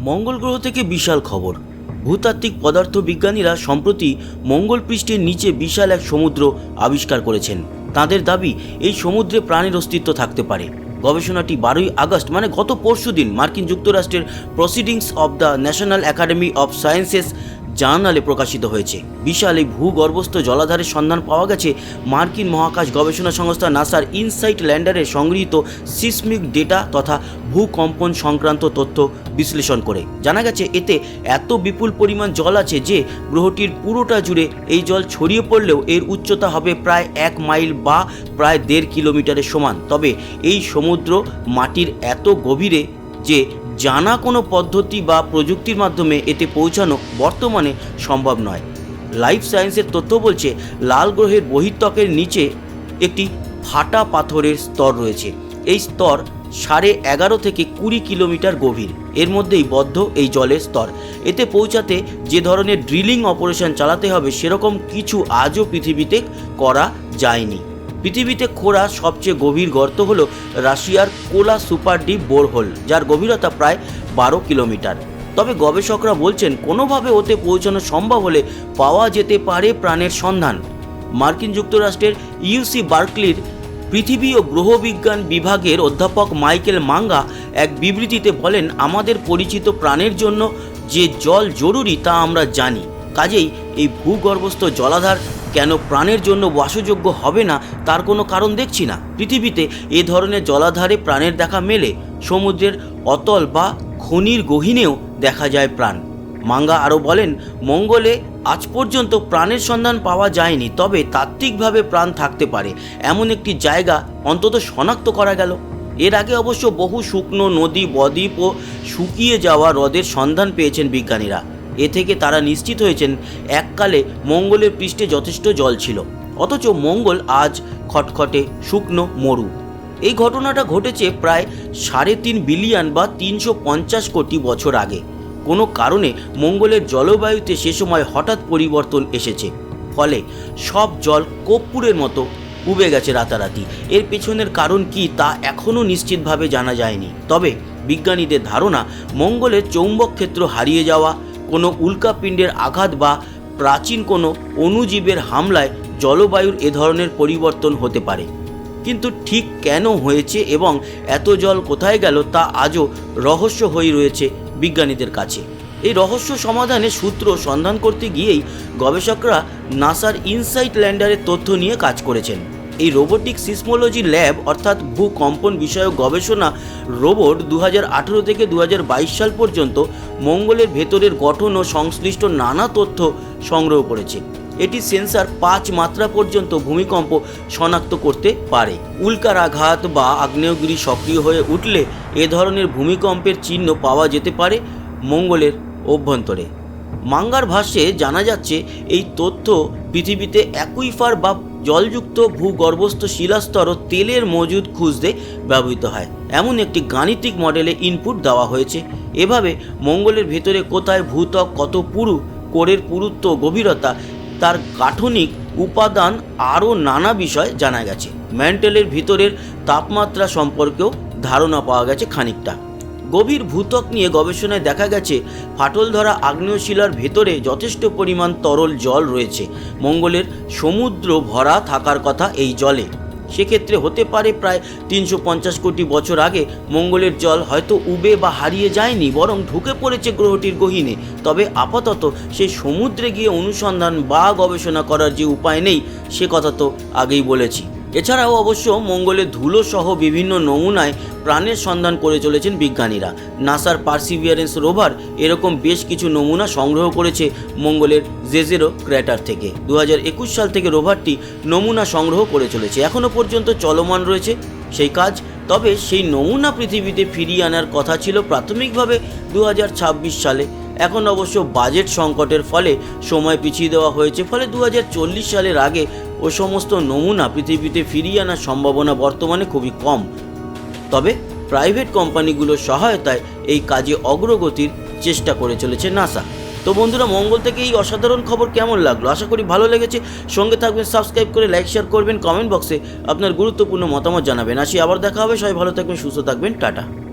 মঙ্গল গ্রহ থেকে বিশাল খবর। ভূতাত্ত্বিক পদার্থ বিজ্ঞানীরা সম্প্রতি মঙ্গল পৃষ্ঠের নিচে বিশাল এক সমুদ্র আবিষ্কার করেছেন। তাদের দাবি, এই সমুদ্রে প্রাণীর অস্তিত্ব থাকতে পারে। গবেষণাটি বারোই আগস্ট মানে গত পরশু দিন মার্কিন যুক্তরাষ্ট্রের proceedings of the national academy of sciences জার্নালে প্রকাশিত হয়েছে। বিশাল এই ভূগর্ভস্থ জলাধারের সন্ধান পাওয়া গেছে মার্কিন মহাকাশ গবেষণা সংস্থা নাসার ইনসাইট ল্যান্ডারে সংগৃহীত সিসমিক ডেটা তথা ভূকম্পন সংক্রান্ত তথ্য বিশ্লেষণ করে। জানা গেছে, এতে এত বিপুল পরিমাণ জল আছে যে গ্রহটির পুরোটা জুড়ে এই জল ছড়িয়ে পড়লেও এর উচ্চতা হবে প্রায় এক মাইল বা প্রায় দেড় কিলোমিটারের সমান। তবে এই সমুদ্র মাটির এত গভীরে যে জানা কোনো পদ্ধতি বা প্রযুক্তির মাধ্যমে এতে পৌঁছানো বর্তমানে সম্ভব নয়। লাইফ সায়েন্সের তথ্য বলছে, লাল গ্রহের বহির্ত্বকের নিচে একটি ফাটা পাথরের স্তর রয়েছে। এই স্তর সাড়ে এগারো থেকে কুড়ি কিলোমিটার গভীর। এর মধ্যেই বদ্ধ এই জলের স্তর। এতে পৌঁছাতে যে ধরনের ড্রিলিং অপারেশন চালাতে হবে সেরকম কিছু আজও পৃথিবীতে করা যায়নি। পৃথিবীতে খোঁড়া সবচেয়ে গভীর গর্ত হলো রাশিয়ার কোলা সুপার ডিপ বোরহোল, যার গভীরতা প্রায় বারো কিলোমিটার। তবে গবেষকরা বলছেন, কোনোভাবে ওতে পৌঁছানো সম্ভব হলে পাওয়া যেতে পারে প্রাণের সন্ধান। মার্কিন যুক্তরাষ্ট্রের ইউসি বার্কলির পৃথিবী ও গ্রহবিজ্ঞান বিভাগের অধ্যাপক মাইকেল মাঙ্গা এক বিবৃতিতে বলেন, আমাদের পরিচিত প্রাণের জন্য যে জল জরুরি তা আমরা জানি। কাজেই এই ভূগর্ভস্থ জলাধার কেন প্রাণের জন্য বাসযোগ্য হবে না, তার কোনো কারণ দেখছি না। পৃথিবীতে এ ধরনের জলাধারে প্রাণের দেখা মেলে, সমুদ্রের অতল বা খনির গহীনেও দেখা যায় প্রাণ। মাঙ্গা আরও বলেন, মঙ্গলে আজ পর্যন্ত প্রাণের সন্ধান পাওয়া যায়নি, তবে তাত্ত্বিকভাবে প্রাণ থাকতে পারে। এমন একটি জায়গা অন্তত শনাক্ত করা গেল। এর আগে অবশ্য বহু শুকনো নদী, বদ্বীপ ও শুকিয়ে যাওয়া হ্রদের সন্ধান পেয়েছেন বিজ্ঞানীরা। এ থেকে তারা নিশ্চিত হয়েছেন, এককালে মঙ্গলের পৃষ্ঠে যথেষ্ট জল ছিল। অথচ মঙ্গল আজ খটখটে, শুকনো, মরু। এই ঘটনাটা ঘটেছে প্রায় সাড়ে তিন বিলিয়ন বা তিনশো পঞ্চাশ কোটি বছর আগে। কোনো কারণে মঙ্গলের জলবায়ুতে সে সময় হঠাৎ পরিবর্তন এসেছে। ফলে সব জল কর্পূরের মতো উবে গেছে রাতারাতি। এর পেছনের কারণ কি তা এখনও নিশ্চিতভাবে জানা যায়নি। তবে বিজ্ঞানীদের ধারণা, মঙ্গলের চৌম্বক ক্ষেত্র হারিয়ে যাওয়া কোনো উল্কাপিণ্ডের আঘাত বা প্রাচীন কোনো অণুজীবের হামলায় জলবায়ুর এ ধরনের পরিবর্তন হতে পারে। কিন্তু ঠিক কেন হয়েছে এবং এত জল কোথায় গেল তা আজও রহস্য হয়ে রয়েছে বিজ্ঞানীদের কাছে। এই রহস্য সমাধানে সূত্র সন্ধান করতে গিয়েই গবেষকরা নাসার ইনসাইট ল্যান্ডারের তথ্য নিয়ে কাজ করেছেন। এই রোবোটিক সিসমোলজি ল্যাব অর্থাৎ ভূকম্পন বিষয়ক গবেষণা রোবট দু হাজার আঠেরো থেকে দু হাজার বাইশ সাল পর্যন্ত মঙ্গলের ভেতরের গঠন ও সংশ্লিষ্ট নানা তথ্য সংগ্রহ করেছে। এটি সেন্সার পাঁচ মাত্রা পর্যন্ত ভূমিকম্প শনাক্ত করতে পারে। উল্কার আঘাত বা আগ্নেয়গিরি সক্রিয় হয়ে উঠলে এ ধরনের ভূমিকম্পের চিহ্ন পাওয়া যেতে পারে মঙ্গলের অভ্যন্তরে। মাঙ্গার ভাষ্যে জানা যাচ্ছে, এই তথ্য পৃথিবীতে অ্যাকুইফার বা জলযুক্ত ভূগর্ভস্থ শিলাস্তর ও তেলের মজুদ খুঁজতে ব্যবহৃত হয়। এমন একটি গাণিতিক মডেলে ইনপুট দেওয়া হয়েছে। এভাবে মঙ্গলের ভেতরে কোথায় ভূত্বক, কত পুরু, কোরের পুরুত্ব গভীরতা, তার গাঠনিক উপাদান আরও নানা বিষয় জানা গেছে। ম্যান্টেলের ভিতরের তাপমাত্রা সম্পর্কেও ধারণা পাওয়া গেছে খানিকটা। গভীর ভূত্বক নিয়ে গবেষণায় দেখা গেছে ফাটল ধরা আগ্নেয়শিলার ভেতরে যথেষ্ট পরিমাণ তরল জল রয়েছে। মঙ্গলের সমুদ্র ভরা থাকার কথা এই জলে। সেক্ষেত্রে হতে পারে প্রায় তিনশো পঞ্চাশ কোটি বছর আগে মঙ্গলের জল হয়তো উবে বা হারিয়ে যায়নি, বরং ঢুকে পড়েছে গ্রহটির গহীনে। তবে আপাতত সেই সমুদ্রে গিয়ে অনুসন্ধান বা গবেষণা করার যে উপায় নেই, সে কথা তো আগেই বলেছি। এছাড়াও অবশ্য মঙ্গলে ধুলো সহ বিভিন্ন নমুনায় প্রাণের সন্ধান করে চলেছেন বিজ্ঞানীরা। নাসার পার্সিভিয়ারেন্স রোভার এরকম বেশ কিছু নমুনা সংগ্রহ করেছে মঙ্গলের জেজেরো ক্র্যাটার থেকে। দু হাজার একুশ সাল থেকে রোভারটি নমুনা সংগ্রহ করে চলেছে। এখনও পর্যন্ত চলমান রয়েছে সেই কাজ। তবে সেই নমুনা পৃথিবীতে ফিরিয়ে আনার কথা ছিল প্রাথমিকভাবে দু হাজার ছাব্বিশ সালে। এখন অবশ্য বাজেট সংকটের ফলে সময় পিছিয়ে দেওয়া হয়েছে। ফলে দু হাজার চল্লিশ সালের আগে ও সমস্ত নমুনা পৃথিবীতে ফিরিয়ে আনার সম্ভাবনা বর্তমানে খুবই কম। তবে প্রাইভেট কোম্পানিগুলোর সহায়তায় এই কাজে অগ্রগতির চেষ্টা করে চলেছে নাসা। তো বন্ধুরা, মঙ্গল থেকে এই অসাধারণ খবর কেমন লাগল? আশা করি ভালো লেগেছে। সঙ্গে থাকবেন সাবস্ক্রাইব করে লাইক শেয়ার করবেন কমেন্ট বক্সে আপনার গুরুত্বপূর্ণ মতামত জানাবেন। আসি, আবার দেখা হবে। সবাই ভালো থাকবেন, সুস্থ থাকবেন। টাটা।